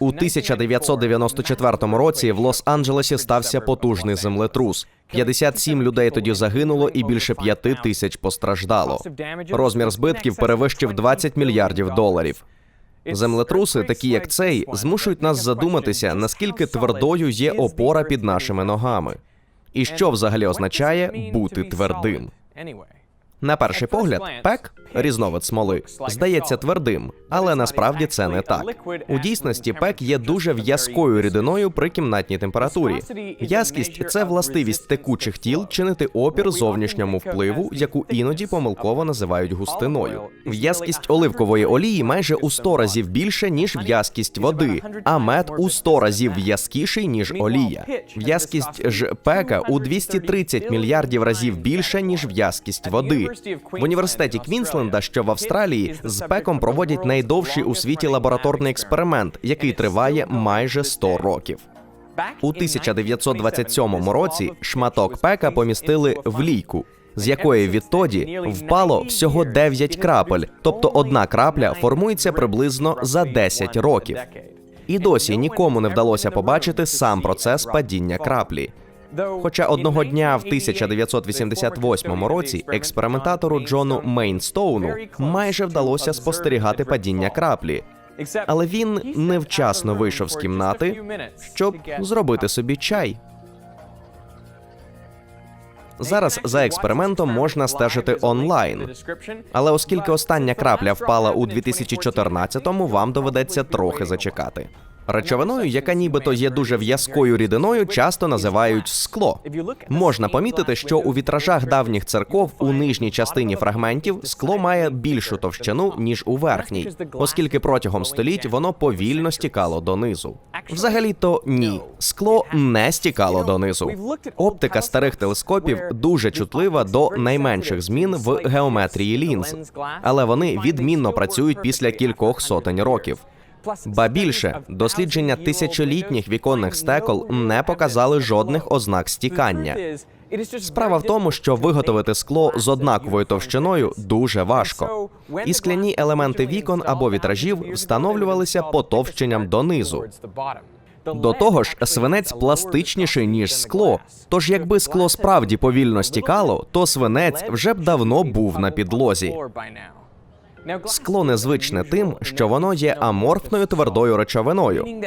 У 1994 році в Лос-Анджелесі стався потужний землетрус. 57 людей тоді загинуло і більше 5 тисяч постраждало. Розмір збитків перевищив 20 мільярдів доларів. Землетруси, такі як цей, змушують нас задуматися, наскільки твердою є опора під нашими ногами, і що взагалі означає бути твердим. На перший погляд, пек різновид смоли здається твердим, але насправді це не так. У дійсності пек є дуже в'язкою рідиною при кімнатній температурі. В'язкість це властивість текучих тіл чинити опір зовнішньому впливу, яку іноді помилково називають густиною. В'язкість оливкової олії майже у 100 разів більше ніж в'язкість води, а мед у 100 разів в'язкіший ніж олія. В'язкість ж пека у 230 мільярдів разів більше ніж в'язкість води. В університеті Квінсленда, що в Австралії, з пеком проводять найдовший у світі лабораторний експеримент, який триває майже 100 років. У 1927 році шматок пека помістили в лійку, з якої відтоді впало всього 9 крапель, тобто одна крапля формується приблизно за 10 років. І досі нікому не вдалося побачити сам процес падіння краплі. Хоча одного дня в 1988 році експериментатору Джону Мейнстоуну майже вдалося спостерігати падіння краплі, але він невчасно вийшов з кімнати, щоб зробити собі чай. Зараз за експериментом можна стежити онлайн. Але оскільки остання крапля впала у 2014-му, вам доведеться трохи зачекати. Речовиною, яка нібито є дуже в'язкою рідиною, часто називають скло. Можна помітити, що у вітражах давніх церков у нижній частині фрагментів скло має більшу товщину ніж у верхній, оскільки протягом століть воно повільно стікало донизу. Взагалі то ні, скло не стікало донизу. Оптика старих телескопів дуже чутлива до найменших змін в геометрії лінз, але вони відмінно працюють після кількох сотень років. Ба більше дослідження тисячолітніх віконних стекол не показали жодних ознак стікання. Справа в тому, що виготовити скло з однаковою товщиною дуже важко. І скляні елементи вікон або вітражів встановлювалися потовщенням донизу. До того ж, свинець пластичніший ніж скло. Тож, якби скло справді повільно стікало, то свинець вже б давно був на підлозі. Скло незвичне тим, що воно є аморфною твердою речовиною.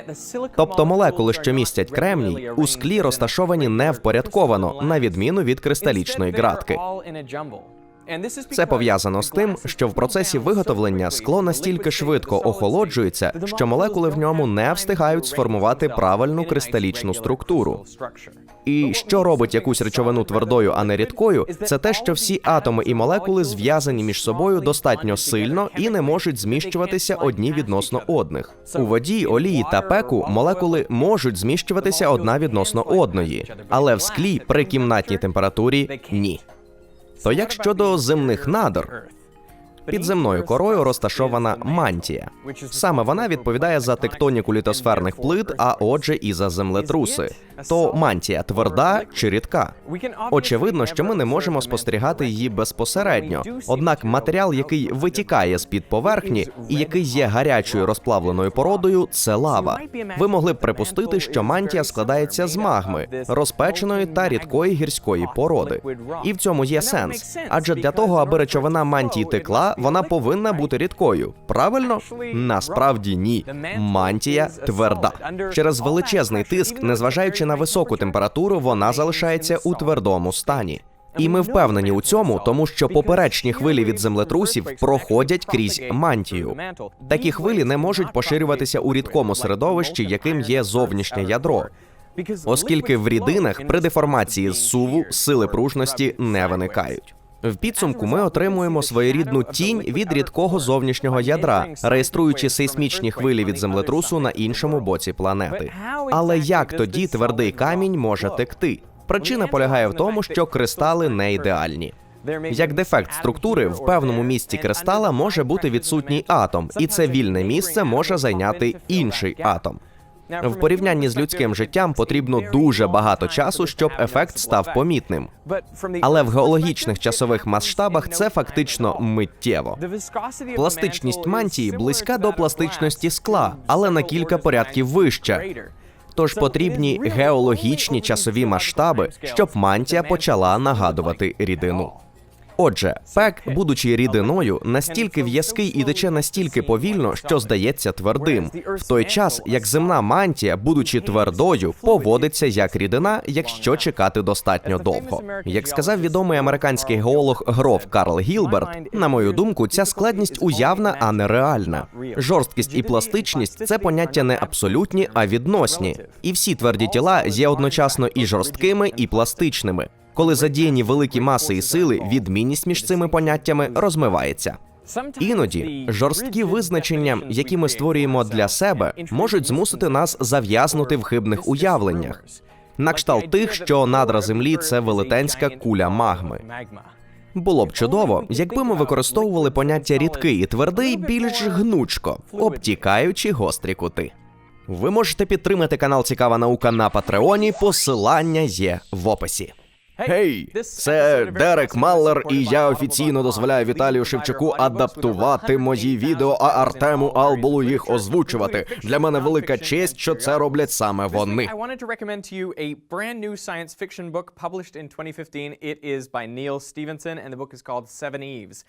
Тобто молекули, що містять кремній, у склі розташовані невпорядковано, на відміну від кристалічної ґратки. Це пов'язано з тим, що в процесі виготовлення скло настільки швидко охолоджується, що молекули в ньому не встигають сформувати правильну кристалічну структуру. І що робить якусь речовину твердою, а не рідкою, це те, що всі атоми і молекули зв'язані між собою достатньо сильно і не можуть зміщуватися одні відносно одних. У воді, олії та пеку молекули можуть зміщуватися одна відносно одної, але в склі при кімнатній температурі ні. То як щодо земних надр? Під земною корою розташована мантія. Саме вона відповідає за тектоніку літосферних плит, а отже, і за землетруси. То мантія тверда чи рідка? Очевидно, що ми не можемо спостерігати її безпосередньо. Однак матеріал, який витікає з під поверхні і який є гарячою розплавленою породою, це лава. Ви могли б припустити, що мантія складається з магми, розпеченої та рідкої гірської породи. І в цьому є сенс. Адже для того, аби речовина мантії текла, вона повинна бути рідкою. Правильно? Насправді ні. Мантія тверда. Через величезний тиск, незважаючи на високу температуру, вона залишається у твердому стані. І ми впевнені у цьому, тому що поперечні хвилі від землетрусів проходять крізь мантію. Такі хвилі не можуть поширюватися у рідкому середовищі, яким є зовнішнє ядро. Оскільки в рідинах при деформації зсуву сили пружності не виникають. В підсумку ми отримуємо своєрідну тінь від рідкого зовнішнього ядра, реєструючи сейсмічні хвилі від землетрусу на іншому боці планети. Але як тоді твердий камінь може текти? Причина полягає в тому, що кристали не ідеальні. Як дефект структури, в певному місці кристала може бути відсутній атом, і це вільне місце може зайняти інший атом. В порівнянні з людським життям потрібно дуже багато часу, щоб ефект став помітним. Але в геологічних часових масштабах це фактично миттєво. Пластичність мантії близька до пластичності скла, але на кілька порядків вища. Тож потрібні геологічні часові масштаби, щоб мантія почала нагадувати рідину. Отже, пек, будучи рідиною, настільки в'язкий і тече настільки повільно, що здається твердим, в той час як земна мантія, будучи твердою, поводиться як рідина, якщо чекати достатньо довго. Як сказав відомий американський геолог Гров Карл Гілберт, на мою думку, ця складність уявна, а не реальна. Жорсткість і пластичність це поняття не абсолютні, а відносні. І всі тверді тіла є одночасно і жорсткими, і пластичними. Коли задіяні великі маси і сили, відмінність між цими поняттями розмивається. Іноді жорсткі визначення, які ми створюємо для себе, можуть змусити нас зав'язнути в хибних уявленнях. На кшталт тих, що надра землі це велетенська куля магми. Було б чудово, якби ми використовували поняття рідкий і твердий більш гнучко, обтікаючи гострі кути. Ви можете підтримати канал Цікава наука на Патреоні. Посилання є в описі. Гей, це Дерек Маллер, і я офіційно дозволяю Віталію Шевчуку адаптувати мої відео, а Артему Албулу їх озвучувати. Для мене велика честь, що це роблять саме вони. I wanted to recommend to you a brand new science fiction book published in 2015. It is by Neil Stevenson, and the book is called Seven Eves.